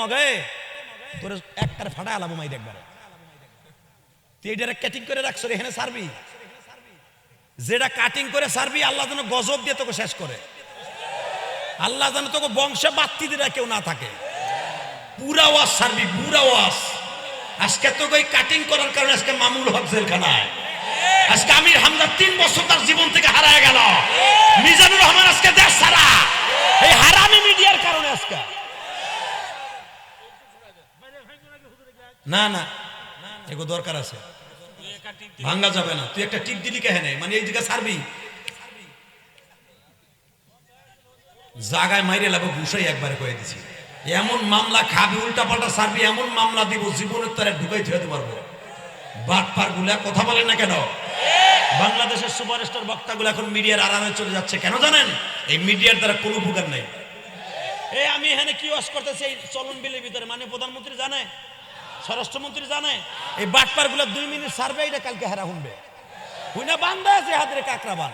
মগে, তোর একটারে ফাটা আলাবো মাই একবারে। তুই কাটিং করে রাখছো এখানে সারবি। যেটা কাটিং করে সারবি, আল্লাহ যেন গজব দিয়ে তোকে শেষ করে। আল্লাহ যেন তোকে বংশে বাত্তি কেউ না থাকে। পুরা ওয়াজ সারবি, পুরা ওয়াজ। আজকে তোকে ওই কাটিং করার কারণে আজকে মামুল হক জেলখানায়। আজকে আমির হামজা তিন বছর তার জীবন থেকে হারায় গেল। মিজানুর রহমান আজকে দেশ সারা এই হারামি মিডিয়ার কারণে আজকে না না। এগো দরকার আছে। ভাঙ্গা যাবে না। তুই একটা টিপ দিলি কেহেনে? মানে এই দিকে ছাড়বি? জাগায় মাইরে লাগবে, ঘুষাই একবারে কয়ে দিছি। এমন মামলা খাবি উল্টা পাল্টা সারবি এমন মামলা দিব, জীবনের তারা ঢুকাই ধুয়ে পারব বাট পারগুলা কথা বলেন না কেন? বাংলাদেশের সুপারস্টার বক্তাগুলো এখন মিডিয়ার আরামে চলে যাচ্ছে। কেন জানেন? এই মিডিয়ার দ্বারা কোনো উপকার নাই। এই আমি এখানে কি ওয়াশ করতেছি, এই চলন বিলের ভিতরে। মানে প্রধানমন্ত্রী জানে? স্বরাষ্ট্রমন্ত্রী জানে, এই বাটপারগুলো দুই মিনিট সার্ভে এটা কালকে হারা শুনবে হুইনা বান্ধা আছে হাতের কাকরা বান।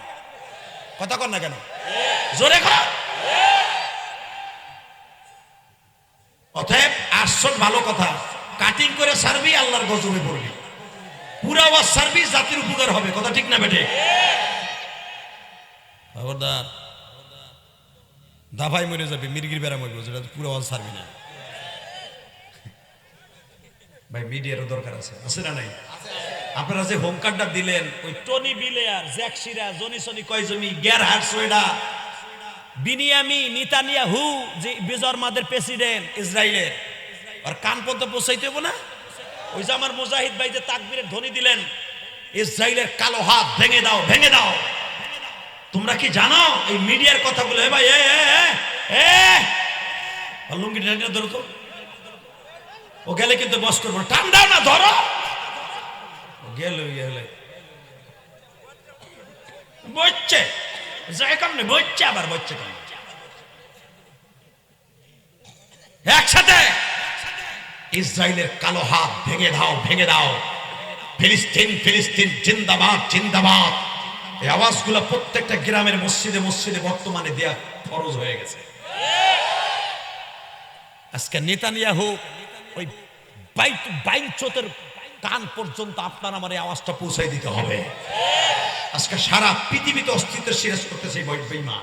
কথা কর না কেন? জোরে কর অতএব, আসল ভালো কথা কাটিং করে সারবি আল্লাহর গজবে পড়বি। পুরা ওয়াজ সার্বি জাতির উপকার হবে, কথা ঠিক না বেটে খবরদার দাভাই মরে যাবে, মির্গির বেড়া মরবে, যেটা পুরো ওয়াজ সারবি না। ভাই মিডিয়ারও দরকার আছে। আছে না নাই? আপনারা যে হোম কার্ডটা দিলেন ওই Tony Blair Jacques Chirac Junichiro Koizumi গ্যার হার্সওয়েডা বিনিয়ামি নিতানিয়া হু যে বেজরমাদের প্রেসিডেন্ট ইসরায়েলের। আর কান পর্যন্ত পৌঁছাইতে হব না? ওই যে আমার মুজাহিদ ভাই যে তাকবীরের ধ্বনি দিলেন ইসরায়েলের কালো হাত ভেঙে দাও ভেঙে দাও। তোমরা কি জানো এই মিডিয়ার কথাগুলো? এ ভাই এ এ এ, লুঙ্গি ধরো তো। ও গেলে কিন্তু বস করব। টান দাও না, ধরো। গেল গেলে কেমনে বসছে আবার বসছে কেমন একসাথে। ইসরায়েলের কালো হাত ভেঙে দাও ভেঙে দাও। ফিলিস্তিন ফিলিস্তিন, জিন্দাবাদ জিন্দাবাদ। এই আওয়াজগুলো প্রত্যেকটা গ্রামের মসজিদে মসজিদে বর্তমানে দেয়া ফরজ হয়ে গেছে। আজকে নেতানিয়াহু ওই বাইট বাইন চোতের কান পর্যন্ত আপনার আমার এই আওয়াজটা পৌঁছাই দিতে হবে। আজকে সারা পৃথিবীতে অস্তিত্ব সিরাজ করতেছে এই বৈমা